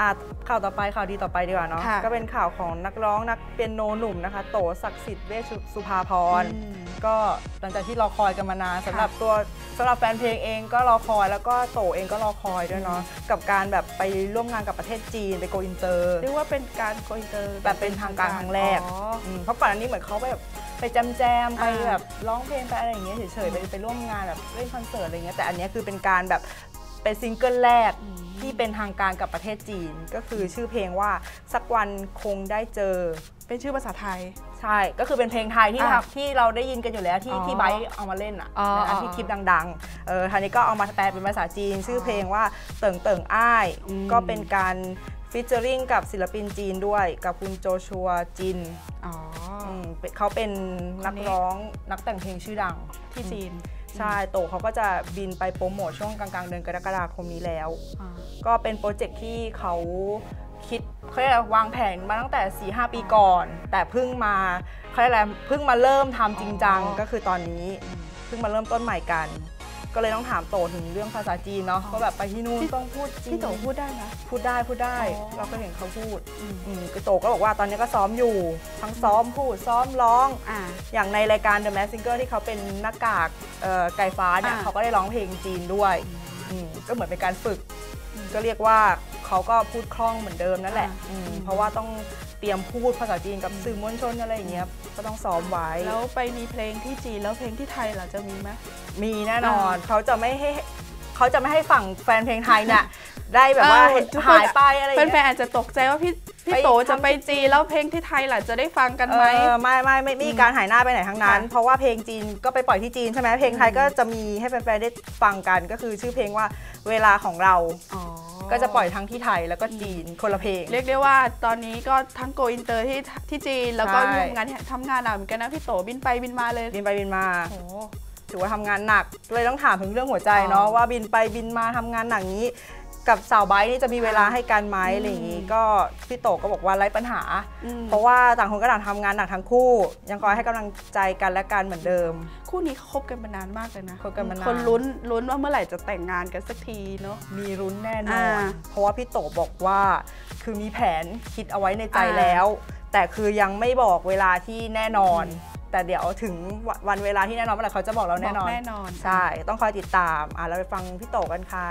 อะข่าวต่อไปข่าวดีต่อไปดีกว่าเนาะค่ะก็เป็นข่าวของนักร้องนักเปียโนหนุ่มนะคะ โตศักดิ์สิทธิ์เวชสุภาพรอืมก็หลังจากที่รอคอยกันมานานสำหรับตัวสำหรับแฟนเพลงเองก็รอคอยแล้วก็โตเองก็รอคอยด้วยเนาะกับการแบบไปร่วมงานกับประเทศจีนไปโกอินเตอร์เรียกว่าเป็นการโกอินเตอร์แบบเป็นทางการครั้งแรกอ๋อมเพราะก่อนอันนี้เหมือนเขาไปแบบไปแจมแจมๆไปอ่าแบบร้องเพลงไปอะไรอย่างเงี้ยเฉยๆไปไปร่วมงานแบบเล่นคอนเสิร์ตอะไรเงี้ยแต่อันเนี้ยคือเป็นการแบบ เป็นซิงเกิลแรกที่เป็นทางการกับประเทศจีน ก็คือชื่อเพลงว่าสักวันคงได้เจอ เป็นชื่อภาษาไทย ใช่ ก็คือเป็นเพลงไทยที่อะทำที่เราได้ยินกันอยู่แล้วที่อ๋อที่ไบร์ทเอามาเล่นอะอ๋อในอันอ๋อที่คลิปดังๆ เออทีนี้ก็เอามาแปลเป็นภาษาจีน ชื่อเพลงว่าเติ่งเติ่งอ้ายอืมก็เป็นการฟิชเจอริงกับศิลปินจีนด้วย กับคุณโจชัวจินอ๋ออมเป็นเขาเป็นนักคนนี้ร้องนักแต่งเพลงชื่อดังที่จีน ใช่โตเขาก็จะบินไปโปรโมทช่วงกลางๆเดือนกรกฎาคมนี้แล้วอ่าก็เป็นโปรเจกต์ที่เขาคิดเขาเรียกอะไรวางแผนมาตั้งแต่4-5ปีก่อน แต่เพิ่งมาเขาเรียกอะไรเพิ่งมาเริ่มทำจริงจังอ๋อก็คือตอนนี้เพิ่งมาเริ่มต้นใหม่กัน ก็เลยต้องถามโตถึงเรื่องภาษาจีนเนาะก็แบบไปที่นู่นต้องพูดจีนพี่โตพูดได้ไหมพูดได้พูดได้อ๋อเราก็เห็นเขาพูดอืมอืมก็โตก็บอกว่าตอนนี้ก็ซ้อมอยู่ ทั้งซ้อมพูดซ้อมร้องอ่าอย่างในรายการ The Mask Singer ที่เขาเป็นหน้ากากเอ่อไก่ฟ้าเนี่ยอ่าเขาก็ได้ร้องเพลงจีนด้วยอืมก็เหมือนเป็นการฝึก ก็เรียกว่าเขาก็พูดคล่องเหมือนเดิมนั่นแหละอ่าอืมอืมเพราะว่าต้อง เตรียมพูดภาษาจีนกับสื่อมวลชนอะไรอย่างเงี้ยก็ต้องซ้อมไว้ แล้วไปมีเพลงที่จีนแล้วเพลงที่ไทยล่ะจะมีไหมมีแน่นอนอ่าเขาจะไม่ให้เขาจะไม่ให้ฝั่งแฟนเพลงไทยเนี่ยได้แบบว่าเออทุกคนหายไปอะไรอย่างแฟเงี้ยนๆอาจจะตกใจว่าพี่พี่ไปโตจะทำไปจีนแล้วเพลงที่ไทยล่ะจะได้ฟังกันไหมเออไม่ไม่ไม่ไม่มีการหายหน้าไปไหนทั้งนั้นค่ะเพราะว่าเพลงจีนก็ไปปล่อยที่จีนใช่ไหมเพลงไทยก็จะมีให้แฟนๆได้ฟังกันก็คือชื่อเพลงว่าเวลาของเราอ๋อ ก็จะปล่อยทั้งที่ไทยแล้วก็จีนคนละเพลง เรียกได้ว่าตอนนี้ก็ทั้งโกอินเตอร์ที่ที่จีน แล้วก็ใช่ ทำงานทำงานหนักเหมือนกันนะพี่โตบินไปบินมาเลย บินไปบินมา โอ้โห ถือว่าทำงานหนักเลยต้องถามถึงเรื่องหัวใจเนาะอ๋อว่าบินไปบินมาทำงานหนักนี้กับสาวไบร์ทนี่จะมีเวลาให้กันไหมอะไรอย่างงี้อืมก็พี่โตก็บอกว่าไร้ปัญหาอืมเพราะว่าต่างคนก็ต่างทำงานหนักทั้งคู่ ยังคอยให้กำลังใจกันและกันเหมือนเดิม คู่นี้เขาคบกันมานานมากเลยนะคบกันมานานคนลุ้นลุ้นว่าเมื่อไหร่จะแต่งงานกันสักทีเนาะมีรุ้นแน่นอนอ่าเพราะว่าพี่โตบอกว่าคือมีแผนคิดเอาไว้ในใจอ่าแล้ว แต่คือยังไม่บอกเวลาที่แน่นอน แต่เดี๋ยวถึงวันวันเวลาที่แน่นอนเมื่อไหร่เขาจะบอกเราแน่นอนบอกแน่นอนใช่ ต้องคอยติดตามอะเราไปฟังพี่โตกันค่ะ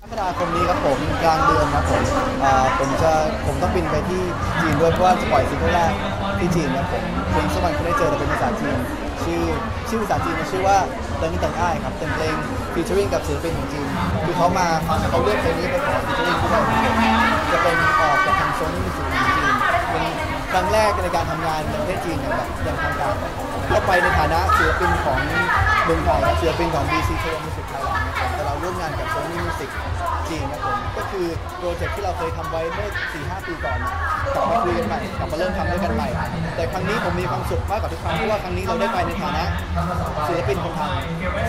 กรกฎาคมนี้ครับผมกลางเดือนครับผมอ่าผมจะผมต้องบินไปที่จีนด้วยเพราะว่าจะปล่อยซิงเกิลแรกที่จีนครับผมเพลงสวรรค์คุณได้เจอแต่เป็นภาษาจีนชื่อชื่อภาษาจีนมันชื่อว่าเติงเติงอ้ายครับเป็นเพลงฟีเจอริงกับศิลปินของจีนคือเขามาเขาเลือกเพลงนี้ไปขอฟีเจอริงด้วยจะเป็นออกจากทางโซนี่มิวสิกของจีนเป็น ครั้งแรกในการทำงานในประเทศจีนอย่างแบบอย่างทางการเข้าไปในฐานะศิลปินของเมืองไทยศิลปินของ BC โชว์มิวสิกไทยแลนด์นะครับแต่เราร่วมงานกับ Sony Music จีนครับผมก็คือโปรเจกต์ที่เราเคยทำไว้เมื่อ 4-5 ปีก่อนเนี่ยกลับมาคุยกันใหม่กลับมาเริ่มทำด้วยกันใหม่ แต่ครั้งนี้ผมมีความสุขมากกว่าทุกครั้งเพราะว่าครั้งนี้เราได้ไปในฐานะศิลปินคนไทย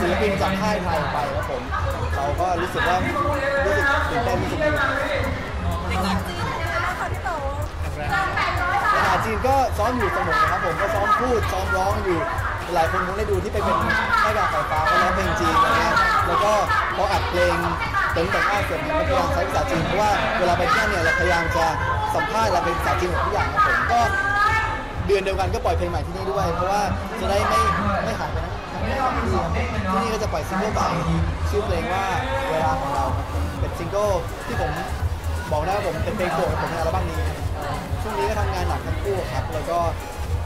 ศิลปินจากค่ายไทยไปครับผม เราก็รู้สึกว่ารู้สึกตื่นเต้นรู้สึกดีภาษา ก็ซ้อมอยู่เสมอนะครับผมก็ซ้อมพูดซ้อมร้องอยู่ หลายคนคงได้ดูที่ไปเป็นหน้ากากไฟฟ้าก็ร้องเพลงจีนอะไรเงี้ยแล้วก็พออัดเพลงเต็มแต่งอ้าเสร็จเนี่ยก็พยายามใช้ภาษาจีนเพราะว่าเวลาไปเที่ยวเนี่ยเราพยายามจะสัมภาษณ์เราเป็นภาษาจีนหมดทุกอย่างครับผมก็เดือนเดียวกันก็ปล่อยเพลงใหม่ที่นี่ด้วย เพราะว่าจะได้ไม่ไม่หายไปนะที่นี่ก็จะปล่อยซิงเกิลใหม่ชื่อเพลงว่าเวลาของเราเป็นซิงเกิลที่ผมบอกได้ว่าผมเป็นเพลงโปรดของผมในอัลบั้มนี้ ช่วงนี้ก็ทำงานหนักทั้งคู่ครับ แล้วก็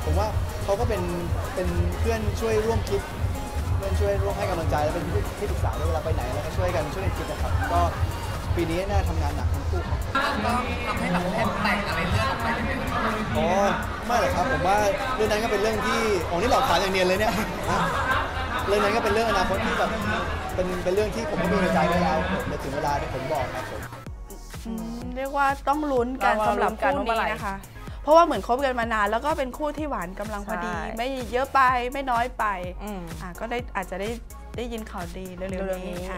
ผมว่าเขาก็เป็นเป็นเพื่อนช่วยร่วมคิดเพื่อนช่วยร่วมให้กำลังใจและเป็นที่ที่ปรึกษาด้วยเวลาไปไหนแล้วก็ช่วยกันช่วยกันคิดนะครับ ก็ปีนี้น่าทำงานหนักทั้งคู่ครับอ๋อไม่หรอกครับผมว่าเรื่องนั้นก็เป็นเรื่องที่โอ้นี่หลอกขายอย่างเนียนเลยเนี่ยฮะเรื่องนั้นก็เป็นเรื่องอนาคตที่แบบเป็นเป็นเรื่องที่ผมก็มีในใจไว้แล้วผมเดี๋ยวถึงเวลาที่ผมบอกครับผมอืม เรียกว่าต้องลุ้นกันเราสำหรับลุ้นกันคู่ว่าเมื่อนี้ไหร่นะคะ เพราะว่าเหมือนคบกันมานาน แล้วก็เป็นคู่ที่หวานกำลังพอดีใช่ไม่เยอะไปไม่น้อยไปอืมอะก็ได้อาจจะได้ได้ยินข่าวดีเร็วเร็วๆๆนี้นี้อะ